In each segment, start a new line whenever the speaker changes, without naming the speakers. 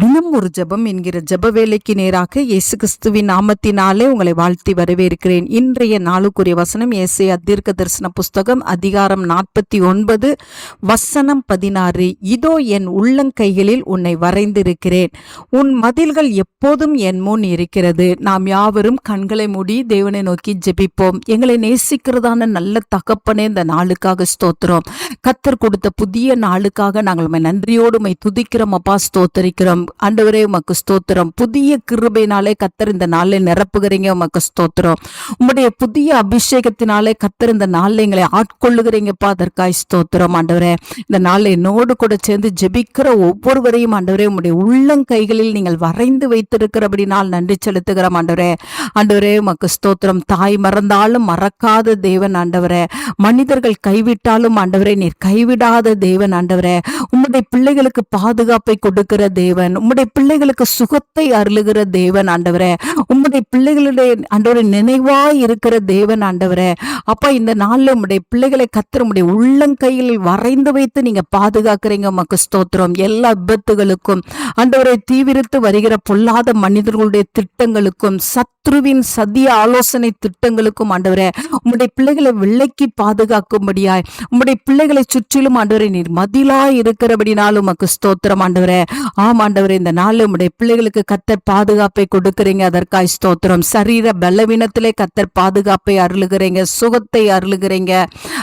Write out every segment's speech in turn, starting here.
தினம் ஒரு ஜெபம் என்கிற ஜப வேலைக்கு நேராக இயேசு கிறிஸ்துவின் நாமத்தினாலே உங்களை வாழ்த்தி வரவேற்கிறேன். இன்றைய நாளுக்குரிய வசனம் இயேசு தீர்க்க தரிசன புஸ்தகம் அதிகாரம் நாற்பத்தி ஒன்பது வசனம் பதினாறு. இதோ என் உள்ளங்கைகளில் உன்னை வரைந்திருக்கிறேன். உன் மதில்கள் எப்போதும் என் முன் இருக்கிறது. நாம் யாவரும் கண்களை மூடி தேவனை நோக்கி ஜெபிப்போம். எங்களை நேசிக்கிறதான நல்ல தகப்பனே இந்த நாளுக்காக ஸ்தோத்திரம். கத்தர் கொடுத்த புதிய நாளுக்காக நாங்கள் நன்றியோடு துதிக்கிறோம். அப்பா ஸ்தோத்தரிக்கிறோம். ஆண்டவரே உமக்கு ஸ்தோத்திரம். புதிய கிருபையினாலே கத்தர் இந்த நாளில் நிரப்புகிறீங்க உமக்கு ஸ்தோத்திரம். உம்முடைய புதிய அபிஷேகத்தினாலே கத்தர் இந்த நாளில் எங்களை ஆட்கொள்ளுகிறீங்கப்பா அதற்காய் ஸ்தோத்திரம் ஆண்டவரே. இந்த நாளில் என்னோடு கூட சேர்ந்து ஜெபிக்கிற ஒவ்வொருவரையும் ஆண்டவரே உங்களுடைய உள்ளங்கைகளில் நீங்கள் வரைந்து வைத்திருக்கிறபடினால் நன்றி செலுத்துகிறோம் ஆண்டவரே. ஆண்டவரே உமக்கு ஸ்தோத்திரம். தாய் மறந்தாலும் மறக்காத தேவன் ஆண்டவரே. மனிதர்கள் கைவிட்டாலும் ஆண்டவரே நீர் கைவிடாத தேவன் ஆண்டவரே. உம்முடைய பிள்ளைகளுக்கு பாதுகாப்பை கொடுக்கிற தேவன் தேவன் உம்முடைய பிள்ளைகளுக்கு சுகத்தை அருளுகிற தேவன் ஆண்டவரே. உம்முடைய பிள்ளைகளுடைய ஆண்டவரை நினைவாய் இருக்கிற தேவன் ஆண்டவரே. அப்பா இந்த நாளில் உம்முடைய பிள்ளைகளை கத்திர உடைய உள்ளங்கையில் வரைந்து வைத்து நீங்க பாதுகாக்கிறீங்க. உமக்கு ஸ்தோத்திரம். எல்லா விபத்துகளுக்கும் ஆண்டவரை தீவிரத்து வருகிற பொல்லாத மனிதர்களுடைய திட்டங்களுக்கும் சத்ருவின் சதிய ஆலோசனை திட்டங்களுக்கும் ஆண்டவரே உம்முடைய பிள்ளைகளை விலைக்கு பாதுகாக்கும்படியாய் உம்முடைய பிள்ளைகளை சுற்றிலும் ஆண்டவரை நீர் மதிலாய் இருக்கிறபடினாலும் உமக்கு ஸ்தோத்திரம் ஆண்டவரே. ஆமாண்ட ஆண்டவர் இந்த நாள் உம்முடைய பிள்ளைகளுக்கு கத்தர் பாதுகாப்பை கொடுக்கிறீங்க. அதற்காய் ஸ்தோத்திரம். சரீர பலவீனத்திலே கத்தர் பாதுகாப்பை அருளுகிறீங்க சுகத்தை அருளுகிறீங்க.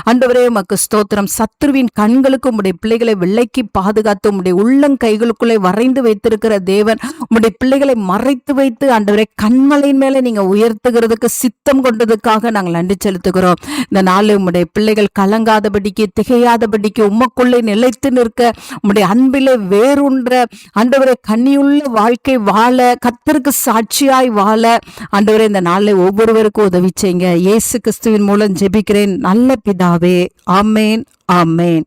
ஆண்டவரே உமக்கு ஸ்தோத்திரம். சத்ருவின் கண்களுக்கு உம்முடைய பிள்ளைகளை விலைக்கு பாதுகாத்து உம்முடைய உள்ளங்கைகளுக்குள்ளே வரைந்து வைத்திருக்கிற தேவன் உம்முடைய பிள்ளைகளை மறைத்து வைத்து ஆண்டவரே கண்மலையின் மேலே நீங்க உயர்த்துகிறதுக்கு சித்தம் கொண்டதுக்காக நாங்கள் நன்றி செலுத்துகிறோம். இந்த நாள் உம்முடைய பிள்ளைகள் கலங்காதபடிக்கு திகையாதபடிக்கு உமக்குள்ளே நிலைத்து நிற்க உம்முடைய அன்பிலே வேறுன்ற ஆண்டவரை கண்ணியுள்ள வாழ்க்கை வாழ கத்தருக்கு சாட்சியாய் வாழ ஆண்டவரே இந்த நாளில் ஒவ்வொருவருக்கும் உதவி செய்யுங்க. இயேசு கிறிஸ்துவின் மூலம் ஜெபிக்கிறேன். நல்ல பிதாவே. ஆமேன் ஆமேன்.